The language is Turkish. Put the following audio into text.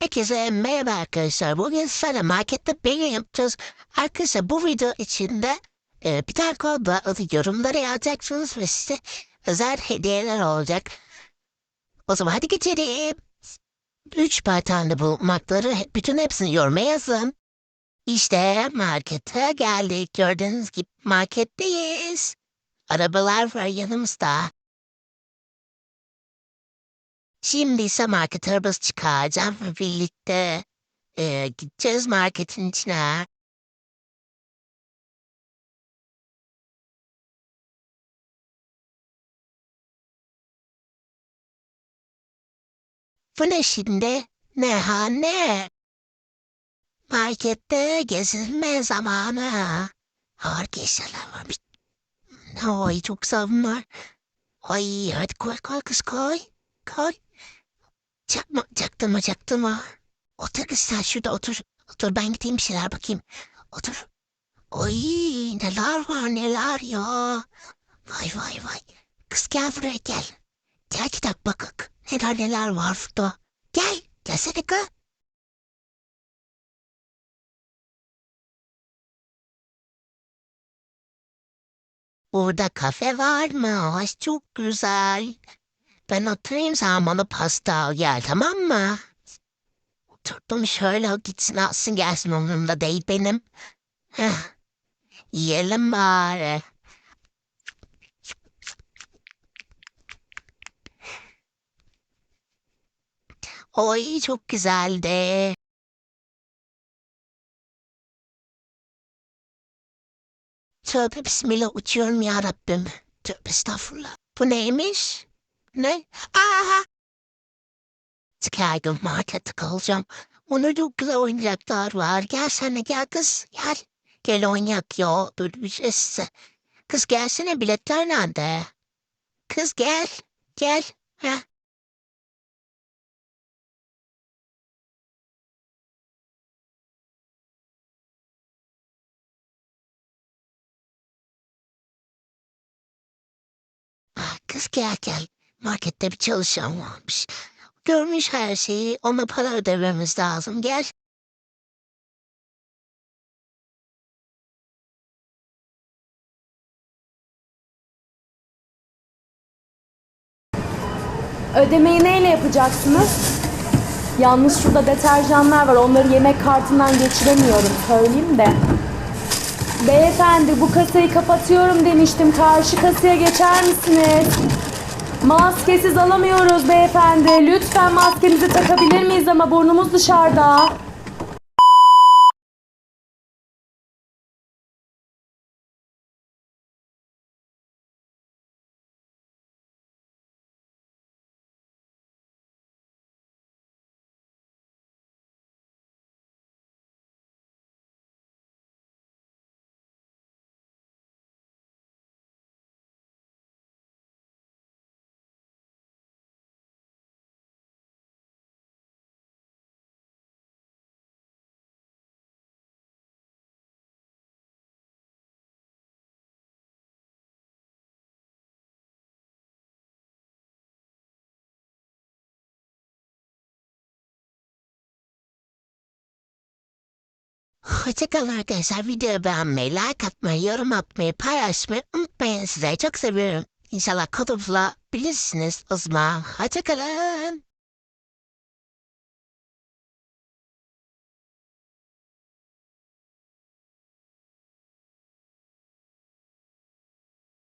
Herkese merhaba arkadaşlar. Bugün sana markette beğeni yapacağız. Arkadaşlar bu video içinde e, bir tane kod var. Onu yorumlara yazacaksınız ve size özel hediyeler olacak. O zaman hadi geçelim. Üç patenli bulmakları bütün hepsini yoruma yazın. İşte markete geldik. Gördüğünüz gibi marketteyiz. Arabalar var yanımızda. Şimdi ise market arabası çıkaracağım ve birlikte e, gideceğiz marketin içine. Bu ne şimdi? Ne ha ne? Markette gezinme zamanı. Şeyler var. Ay çok savunlar. Ay hadi koy koy kız koy. Koy. Çakma, çaktırma, çaktırma. Otur kız sen şurada otur. Otur ben gideyim bir şeyler bakayım. Otur. Oy neler var neler ya. Vay vay vay. Kız gel buraya gel. Gel kitap bakık. Neler neler var burada. Gel. Gelsene kız. Burada kafe var mı? Ay çok güzel. Ben oturayım sen pasta al gel tamam mı? Oturdum şöyle gitsin alsın gelsin umurumda değil benim. Heh. Yiyelim bari. Oy çok güzeldi. Tövbe bismillah uçuyorum ya Rabbim. Tövbe estağfurullah. Bu neymiş? Ne? Aha! Chicago Market'te kalacağım. Onlarda çok güzel oyuncaklar var. Gel gel kız. Gel. Gel oynayak ya. Bir şey. Kız gelsene biletler nerede? Kız gel. Gel. Ah, Kız gel gel. Markette bir çalışan varmış. Görmüş her şeyi. Ona para ödememiz lazım. Gel. Ödemeyi neyle yapacaksınız? Yalnız şurada deterjanlar var. Onları yemek kartından geçiremiyorum. Söyleyeyim de. Beyefendi bu kasayı kapatıyorum demiştim. Karşı kasaya geçer misiniz? Maskesiz alamıyoruz beyefendi. Lütfen maskenizi takabilir miyiz ama burnumuz dışarıda. Hoşçakalın arkadaşlar. Videoyu beğenmeyi, like atmayı, yorum atmayı, paylaşmayı unutmayın. Size çok seviyorum. İnşallah kodumla bilirsiniz o zaman. Hoşçakalın.